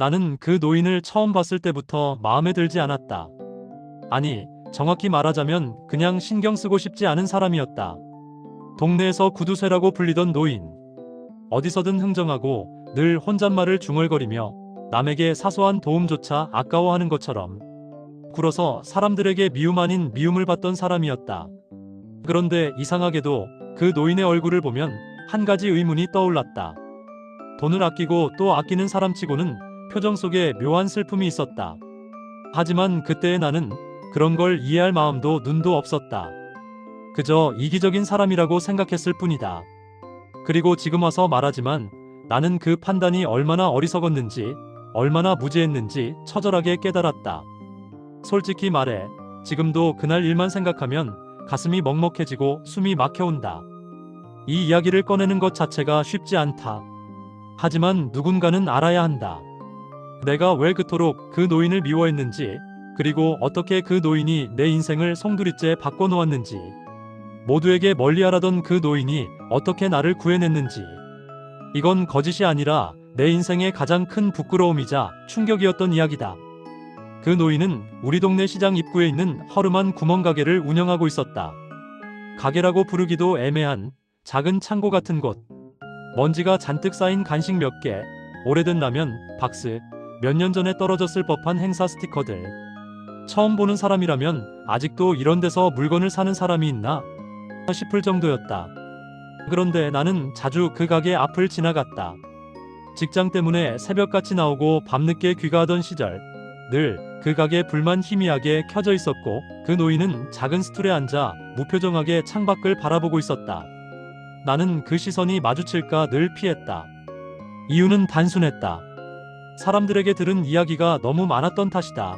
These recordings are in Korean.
나는 그 노인을 처음 봤을 때부터 마음에 들지 않았다. 아니, 정확히 말하자면 그냥 신경 쓰고 싶지 않은 사람이었다. 동네에서 구두쇠라고 불리던 노인. 어디서든 흥정하고 늘 혼잣말을 중얼거리며 남에게 사소한 도움조차 아까워하는 것처럼 굴어서 사람들에게 미움 아닌 미움을 받던 사람이었다. 그런데 이상하게도 그 노인의 얼굴을 보면 한 가지 의문이 떠올랐다. 돈을 아끼고 또 아끼는 사람치고는 표정 속에 묘한 슬픔이 있었다. 하지만 그때의 나는 그런 걸 이해할 마음도 눈도 없었다. 그저 이기적인 사람이라고 생각했을 뿐이다. 그리고 지금 와서 말하지만 나는 그 판단이 얼마나 어리석었는지, 얼마나 무지했는지 처절하게 깨달았다. 솔직히 말해, 지금도 그날 일만 생각하면 가슴이 먹먹해지고 숨이 막혀온다. 이 이야기를 꺼내는 것 자체가 쉽지 않다. 하지만 누군가는 알아야 한다. 내가 왜 그토록 그 노인을 미워했는지, 그리고 어떻게 그 노인이 내 인생을 송두리째 바꿔놓았는지, 모두에게 멀리하라던 그 노인이 어떻게 나를 구해냈는지, 이건 거짓이 아니라 내 인생의 가장 큰 부끄러움이자 충격이었던 이야기다. 그 노인은 우리 동네 시장 입구에 있는 허름한 구멍가게를 운영하고 있었다. 가게라고 부르기도 애매한 작은 창고 같은 곳. 먼지가 잔뜩 쌓인 간식 몇 개, 오래된 라면, 박스, 몇 년 전에 떨어졌을 법한 행사 스티커들. 처음 보는 사람이라면 아직도 이런 데서 물건을 사는 사람이 있나 싶을 정도였다. 그런데 나는 자주 그 가게 앞을 지나갔다. 직장 때문에 새벽같이 나오고 밤늦게 귀가하던 시절, 늘 그 가게 불만 희미하게 켜져 있었고 그 노인은 작은 스툴에 앉아 무표정하게 창밖을 바라보고 있었다. 나는 그 시선이 마주칠까 늘 피했다. 이유는 단순했다. 사람들에게 들은 이야기가 너무 많았던 탓이다.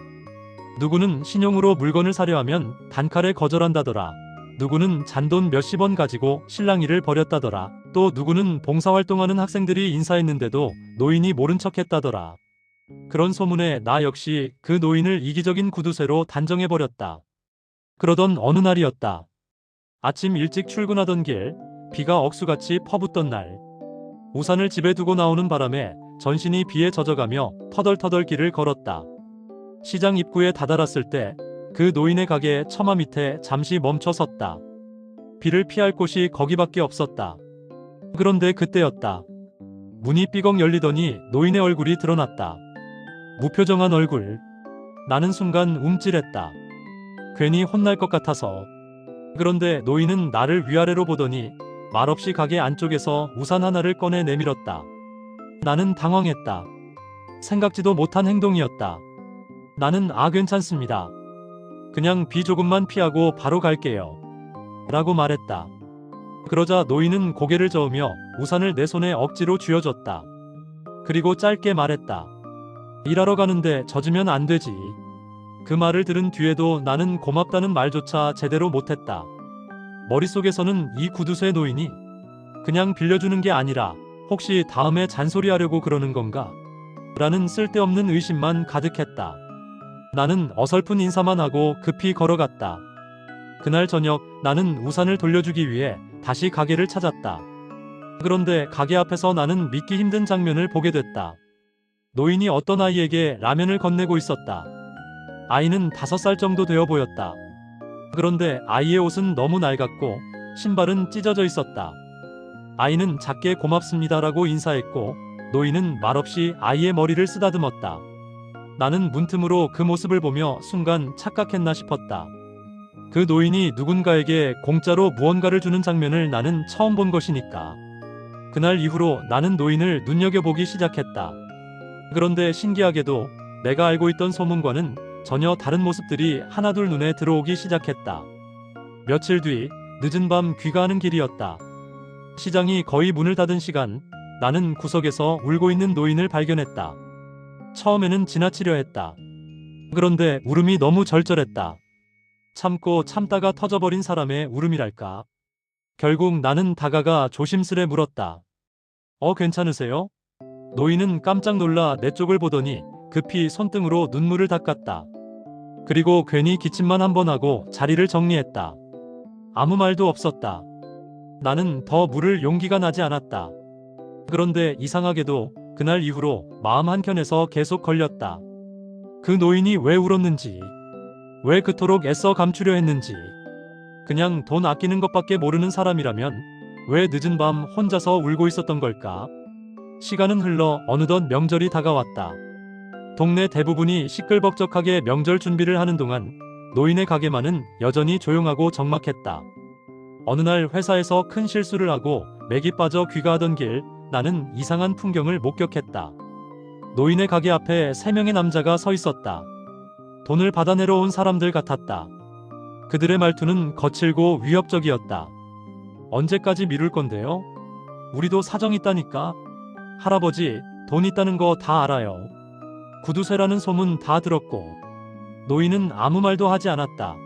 누구는 신용으로 물건을 사려 하면 단칼에 거절한다더라. 누구는 잔돈 몇십 원 가지고 실랑이를 벌였다더라. 또 누구는 봉사활동하는 학생들이 인사했는데도 노인이 모른 척 했다더라. 그런 소문에 나 역시 그 노인을 이기적인 구두쇠로 단정해버렸다. 그러던 어느 날이었다. 아침 일찍 출근하던 길, 비가 억수같이 퍼붓던 날. 우산을 집에 두고 나오는 바람에 전신이 비에 젖어가며 터덜터덜 길을 걸었다. 시장 입구에 다다랐을 때 그 노인의 가게 처마 밑에 잠시 멈춰 섰다. 비를 피할 곳이 거기밖에 없었다. 그런데 그때였다. 문이 삐걱 열리더니 노인의 얼굴이 드러났다. 무표정한 얼굴. 나는 순간 움찔했다. 괜히 혼날 것 같아서. 그런데 노인은 나를 위아래로 보더니 말없이 가게 안쪽에서 우산 하나를 꺼내 내밀었다. 나는 당황했다. 생각지도 못한 행동이었다. 나는 아 괜찮습니다. 그냥 비 조금만 피하고 바로 갈게요. 라고 말했다. 그러자 노인은 고개를 저으며 우산을 내 손에 억지로 쥐어줬다. 그리고 짧게 말했다. 일하러 가는데 젖으면 안 되지. 그 말을 들은 뒤에도 나는 고맙다는 말조차 제대로 못했다. 머릿속에서는 이 구두쇠 노인이 그냥 빌려주는 게 아니라 혹시 다음에 잔소리하려고 그러는 건가? 라는 쓸데없는 의심만 가득했다. 나는 어설픈 인사만 하고 급히 걸어갔다. 그날 저녁 나는 우산을 돌려주기 위해 다시 가게를 찾았다. 그런데 가게 앞에서 나는 믿기 힘든 장면을 보게 됐다. 노인이 어떤 아이에게 라면을 건네고 있었다. 아이는 다섯 살 정도 되어 보였다. 그런데 아이의 옷은 너무 낡았고 신발은 찢어져 있었다. 아이는 작게 고맙습니다라고 인사했고 노인은 말없이 아이의 머리를 쓰다듬었다. 나는 문틈으로 그 모습을 보며 순간 착각했나 싶었다. 그 노인이 누군가에게 공짜로 무언가를 주는 장면을 나는 처음 본 것이니까. 그날 이후로 나는 노인을 눈여겨보기 시작했다. 그런데 신기하게도 내가 알고 있던 소문과는 전혀 다른 모습들이 하나둘 눈에 들어오기 시작했다. 며칠 뒤 늦은 밤 귀가하는 길이었다. 시장이 거의 문을 닫은 시간, 나는 구석에서 울고 있는 노인을 발견했다. 처음에는 지나치려 했다. 그런데 울음이 너무 절절했다. 참고 참다가 터져버린 사람의 울음이랄까. 결국 나는 다가가 조심스레 물었다. 어, 괜찮으세요? 노인은 깜짝 놀라 내 쪽을 보더니 급히 손등으로 눈물을 닦았다. 그리고 괜히 기침만 한 번 하고 자리를 정리했다. 아무 말도 없었다. 나는 더 물을 용기가 나지 않았다. 그런데 이상하게도 그날 이후로 마음 한켠에서 계속 걸렸다. 그 노인이 왜 울었는지, 왜 그토록 애써 감추려 했는지, 그냥 돈 아끼는 것밖에 모르는 사람이라면 왜 늦은 밤 혼자서 울고 있었던 걸까? 시간은 흘러 어느덧 명절이 다가왔다. 동네 대부분이 시끌벅적하게 명절 준비를 하는 동안 노인의 가게만은 여전히 조용하고 적막했다. 어느 날 회사에서 큰 실수를 하고 맥이 빠져 귀가하던 길 나는 이상한 풍경을 목격했다. 노인의 가게 앞에 세 명의 남자가 서 있었다. 돈을 받아내러 온 사람들 같았다. 그들의 말투는 거칠고 위협적이었다. 언제까지 미룰 건데요? 우리도 사정 있다니까. 할아버지, 돈 있다는 거 다 알아요. 구두쇠라는 소문 다 들었고. 노인은 아무 말도 하지 않았다.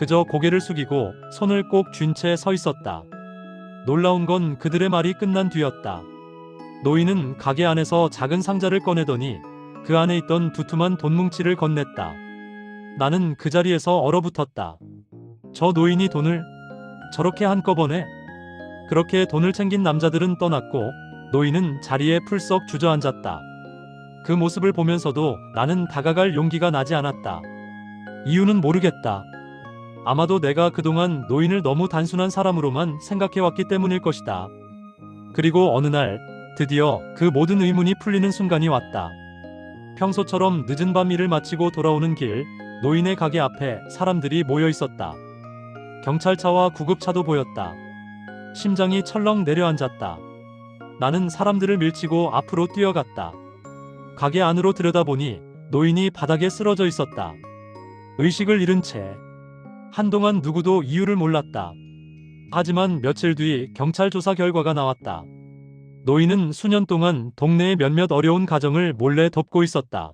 그저 고개를 숙이고 손을 꼭 쥔 채 서 있었다. 놀라운 건 그들의 말이 끝난 뒤였다. 노인은 가게 안에서 작은 상자를 꺼내더니 그 안에 있던 두툼한 돈 뭉치를 건넸다. 나는 그 자리에서 얼어붙었다. 저 노인이 돈을 저렇게 한꺼번에 그렇게 돈을 챙긴 남자들은 떠났고 노인은 자리에 풀썩 주저앉았다. 그 모습을 보면서도 나는 다가갈 용기가 나지 않았다. 이유는 모르겠다. 아마도 내가 그동안 노인을 너무 단순한 사람으로만 생각해왔기 때문일 것이다. 그리고 어느 날 드디어 그 모든 의문이 풀리는 순간이 왔다. 평소처럼 늦은 밤 일을 마치고 돌아오는 길 노인의 가게 앞에 사람들이 모여 있었다. 경찰차와 구급차도 보였다. 심장이 철렁 내려앉았다. 나는 사람들을 밀치고 앞으로 뛰어갔다. 가게 안으로 들여다보니 노인이 바닥에 쓰러져 있었다. 의식을 잃은 채 한동안 누구도 이유를 몰랐다. 하지만 며칠 뒤 경찰 조사 결과가 나왔다. 노인은 수년 동안 동네의 몇몇 어려운 가정을 몰래 돕고 있었다.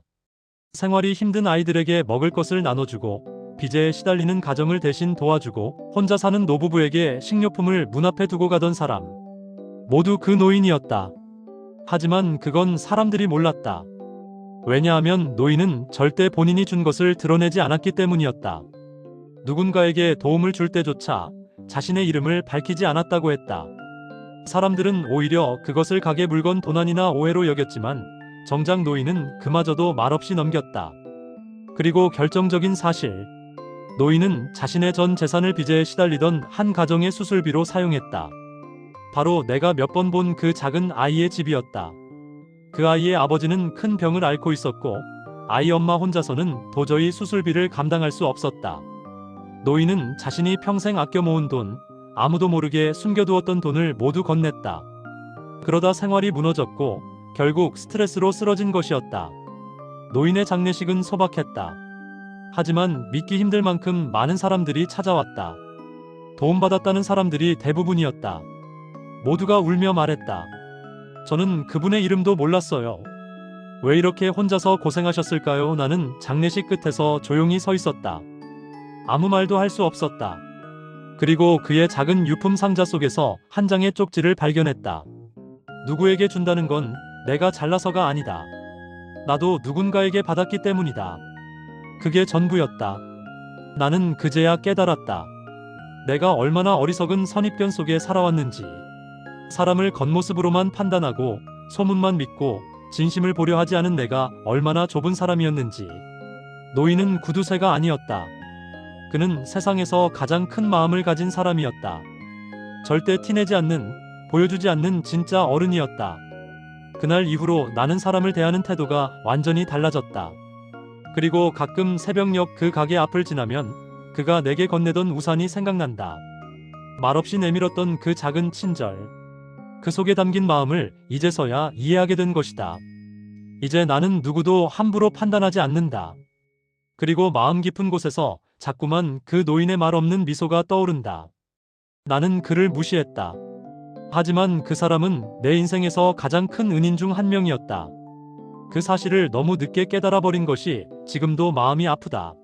생활이 힘든 아이들에게 먹을 것을 나눠주고 빚에 시달리는 가정을 대신 도와주고 혼자 사는 노부부에게 식료품을 문 앞에 두고 가던 사람. 모두 그 노인이었다. 하지만 그건 사람들이 몰랐다. 왜냐하면 노인은 절대 본인이 준 것을 드러내지 않았기 때문이었다. 누군가에게 도움을 줄 때조차 자신의 이름을 밝히지 않았다고 했다. 사람들은 오히려 그것을 가게 물건 도난이나 오해로 여겼지만 정작 노인은 그마저도 말없이 넘겼다. 그리고 결정적인 사실. 노인은 자신의 전 재산을 빚에 시달리던 한 가정의 수술비로 사용했다. 바로 내가 몇 번 본 그 작은 아이의 집이었다. 그 아이의 아버지는 큰 병을 앓고 있었고 아이 엄마 혼자서는 도저히 수술비를 감당할 수 없었다. 노인은 자신이 평생 아껴 모은 돈, 아무도 모르게 숨겨두었던 돈을 모두 건넸다. 그러다 생활이 무너졌고 결국 스트레스로 쓰러진 것이었다. 노인의 장례식은 소박했다. 하지만 믿기 힘들 만큼 많은 사람들이 찾아왔다. 도움받았다는 사람들이 대부분이었다. 모두가 울며 말했다. 저는 그분의 이름도 몰랐어요. 왜 이렇게 혼자서 고생하셨을까요? 나는 장례식 끝에서 조용히 서 있었다. 아무 말도 할 수 없었다. 그리고 그의 작은 유품 상자 속에서 한 장의 쪽지를 발견했다. 누구에게 준다는 건 내가 잘나서가 아니다. 나도 누군가에게 받았기 때문이다. 그게 전부였다. 나는 그제야 깨달았다. 내가 얼마나 어리석은 선입견 속에 살아왔는지. 사람을 겉모습으로만 판단하고 소문만 믿고 진심을 보려 하지 않은 내가 얼마나 좁은 사람이었는지. 노인은 구두쇠가 아니었다. 그는 세상에서 가장 큰 마음을 가진 사람이었다. 절대 티내지 않는, 보여주지 않는 진짜 어른이었다. 그날 이후로 나는 사람을 대하는 태도가 완전히 달라졌다. 그리고 가끔 새벽녘 그 가게 앞을 지나면 그가 내게 건네던 우산이 생각난다. 말없이 내밀었던 그 작은 친절. 그 속에 담긴 마음을 이제서야 이해하게 된 것이다. 이제 나는 누구도 함부로 판단하지 않는다. 그리고 마음 깊은 곳에서 자꾸만 그 노인의 말 없는 미소가 떠오른다. 나는 그를 무시했다. 하지만 그 사람은 내 인생에서 가장 큰 은인 중 한 명이었다. 그 사실을 너무 늦게 깨달아 버린 것이 지금도 마음이 아프다.